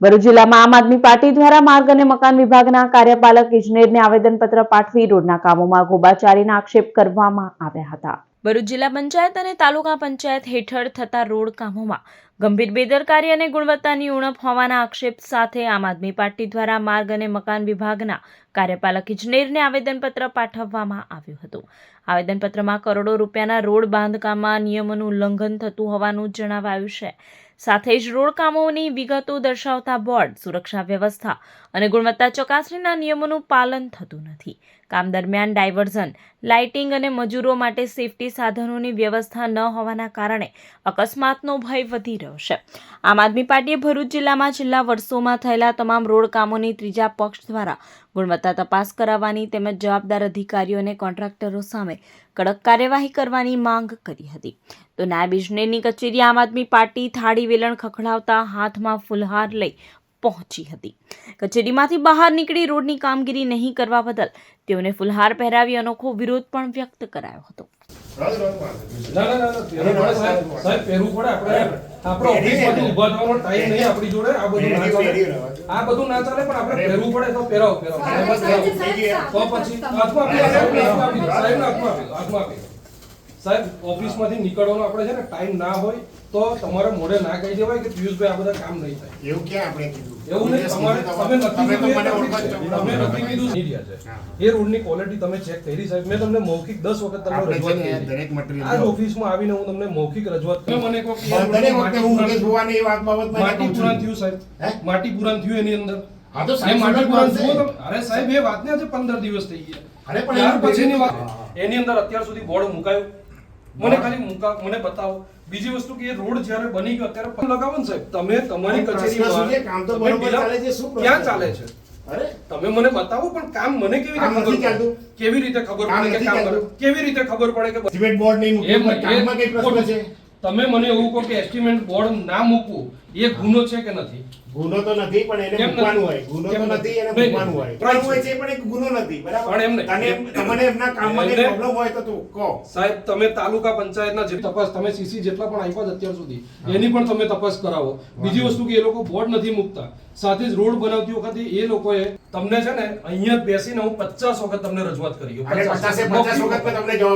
ભરૂચ જિલ્લામાં આમ આદમી પાર્ટી દ્વારા માર્ગ અને મકાન વિભાગના કાર્યપાલક ઇજનેરને આવેદનપત્ર પાઠવી રોડના કામોમાં ગોબાચારીના આક્ષેપ કરવામાં આવ્યા હતા. ભરૂચ જિલ્લા પંચાયત અને તાલુકા પંચાયત હેઠળ થતા રોડ કામોમાં ગંભીર બેદરકારી અને ગુણવત્તાની ઉણપ હોવાના આક્ષેપ સાથે આમ આદમી પાર્ટી દ્વારા માર્ગ અને મકાન વિભાગના કાર્યપાલક ઇજનેરને આવેદનપત્ર પાઠવવામાં આવ્યું હતું. આવેદનપત્રમાં કરોડો રૂપિયાના રોડ બાંધકામમાં નિયમોનું ઉલ્લંઘન થતું હોવાનું જણાવાયું છે. સાથે જ રોડકામોની વિગતો દર્શાવતા બોર્ડ, સુરક્ષા વ્યવસ્થા અને ગુણવત્તા ચકાસણીના નિયમોનું પાલન થતું નથી. કામ દરમિયાન ડાયવર્ઝન, લાઇટિંગ અને મજૂરો માટે સેફટી સાધનોની વ્યવસ્થા ન હોવાના કારણે અકસ્માતનો ભય વધી રહ્યો છે. આમ આદમી પાર્ટીએ ભરૂચ જિલ્લામાં છેલ્લા વર્ષોમાં થયેલા તમામ રોડ કામોની ત્રીજા પક્ષ દ્વારા ગુણવત્તા તપાસ કરાવવાની તેમજ જવાબદાર અધિકારીઓ અને કોન્ટ્રાક્ટરો સામે કડક કાર્યવાહી કરવાની માંગ કરી હતી. તો નાયબ ઇજનેરની કચેરી આમ આદમી પાર્ટી થાળી વેલણ ખખડાવતા હાથમાં ફુલહાર લઈ પહોંચી હતી. કચેરીમાંથી બહાર નીકળી રોડની કામગીરી નહીં કરવા બદલ તેઓને ફુલહાર પહેરાવી અનોખો વિરોધ પણ વ્યક્ત કરાયો હતો. ઓફિસ સાહેબ સાહેબ આપણે આપણે ઓફિસમાંથી ઊભા થવાનો ટાઈમ નહીં આપણી જોડે. આ બધું ના ચાલે. આ બધું ના ચાલે પણ આપણે પહેરવું પડે તો પહેરાવ પહેરાવ. તો પછી હાથમાં આપી સાહેબ આપી દો, આપી સાહેબ ઓફિસમાંથી સાહેબ ઓફિસમાંથી નીકળવાનો આપણે છે ને ટાઈમ ના હોય તો તમારે મોડે ના કહી દેવાય કે પિયુષભાઈ આ બધા કામ નહીં થાય. એવું ક્યાં આપણે કીધું? એવું નહીં તમારે તમે નથી કીધું મને છે. છો. તમે નથી કીધું. નહીં છે. એ રોડની ક્વોલિટી તમે ચેક કરી સાહેબ. મેં તમને મૌખિક દસ વખત તમને રજૂઆત કરી. દરેક material આ. ઓફિસમાં આવીને હું તમને મૌખિક રજૂઆત કરી. મને કોઈ દરેક માટી વખતે હું પુરાણ- જોવાની વાત બાબત માટી પુરાણ થયું સાહેબ. માટી પુરાણ થયું એની અંદર. હા તો સાહેબ માટી પુરાણ. અરે સાહેબ એ વાતને આજે પંદર દિવસ થઈ ગયા. અરે પણ ત્યાર પછીની વાત એની અંદર અત્યાર સુધી બોર્ડ મુકાયું. મને ખાલી મુકા મને બતાવો. બીજી વસ્તુ કે એ રોડ જ્યારે બની ગયો ત્યારે પણ લગાવો ને સાહેબ. તમે તમારી કચેરીમાં કામ તો બરોબર ચાલે છે. શું ક્યાં ચાલે છે? અરે? તમે મને બતાવો પણ કામ મને કેવી રીતે ખબર પડે? કેવી રીતે ખબર પડે કે કામ કેવી રીતે ખબર પડે કે સિમેન્ટ બોર્ડ નહીં મૂક્યું કામમાં કઈ પ્રશ્ન છે? તમે મને એવું કહો કે એસ્ટિમેટ બોર્ડ ના મૂકવું એ ગુનો છે કે નથી? ગુનો તો નથી પણ એને મૂકવાનું હોય. ગુનો તો નથી? એને મૂકવાનું હોય. પણ હોય છે. પણ એક ગુનો નથી બરાબર? પણ એમને. તને તમને એમના કામમાં પ્રોબ્લેમ હોય તો તું કહો. સાહેબ તમે તાલુકા પંચાયતના જે તપાસ તમે સીસી જેટલા પણ આપ્યા અત્યાર સુધી એની પણ તમે તપાસ કરાવો. બીજી વસ્તુ કે એ લોકો બોર્ડ નથી મૂકતા. સાથે જ રોડ બનાવતી વખતે એ લોકોએ તમને છે ને અહીંયા બેસીને હું પચાસ વખત તમને રજૂઆત કરી. અને પચાસે પચાસ વખત તમને જવાબ